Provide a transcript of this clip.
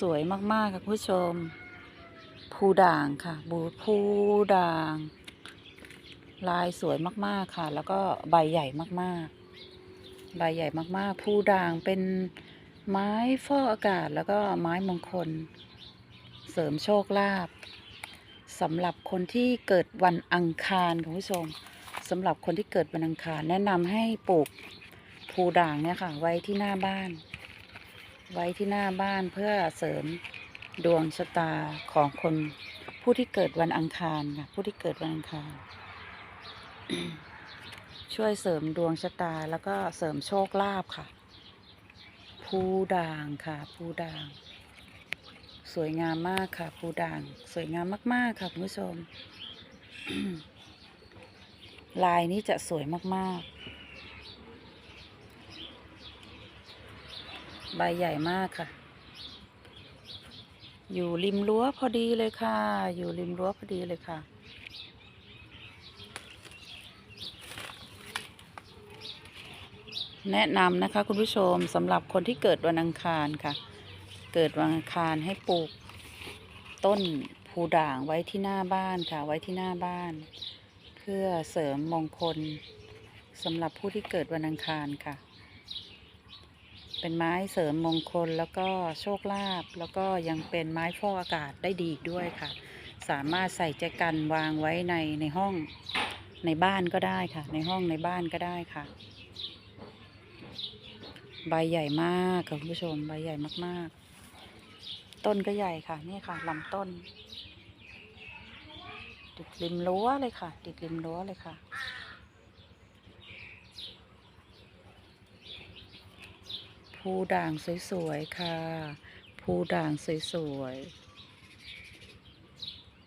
สวยมาก ๆ ค่ะ คุณผู้ชม ภูด่างค่ะบูภูด่าง ลายสวยมาก ๆ ค่ะ แล้วก็ใบใหญ่มาก ๆ ใบใหญ่มาก ๆ ภูด่างเป็นไม้ฟอกอากาศแล้วก็ไม้มงคล เสริมโชคลาภสำหรับคนที่เกิดวันอังคารคุณผู้ชมสำหรับคนที่เกิดวันอังคารแนะนำให้ปลูกภูด่างเนี่ยค่ะ ไว้ที่หน้าบ้าน ไว้ที่หน้าบ้านเพื่อเสริมดวงชะตาของคนผู้ที่เกิดวันอังคารค่ะผู้ที่เกิดวันอังคาร ช่วยเสริมดวงชะตาแล้วก็เสริมโชคลาภค่ะภูด่างค่ะภูด่าง สวยงามมากค่ะภูด่าง สวยงามมาก ๆ ค่ะคุณผู้ชม ลายนี้จะสวยมาก ๆ ใบใหญ่มากค่ะ อยู่ริมรั้วพอดีเลยค่ะ อยู่ริมรั้วพอดีเลยค่ะแนะนำนะคะคุณผู้ชมสำหรับคนที่เกิดวันอังคารค่ะ เกิดวันอังคารให้ปลูก ต้นภูด่างไว้ที่หน้าบ้านค่ะ ไว้ที่หน้าบ้าน เพื่อเสริมมงคลสำหรับผู้ที่เกิดวันอังคารค่ะ เป็นไม้เสริมมงคลแล้วก็โชคลาภแล้วก็ยังเป็นไม้ฟอกอากาศได้ดีอีกด้วยค่ะ สามารถใส่แจกันวางไว้ในในห้องในบ้านก็ได้ค่ะ ในห้องในบ้านก็ได้ค่ะ ใบใหญ่มากค่ะคุณผู้ชมใบใหญ่มากๆ ต้นก็ใหญ่ค่ะนี่ค่ะลำต้น ติดริมรั้วเลยค่ะ ติดริมรั้วเลยค่ะ ภูด่างสวยๆค่ะ ภูด่างสวยๆ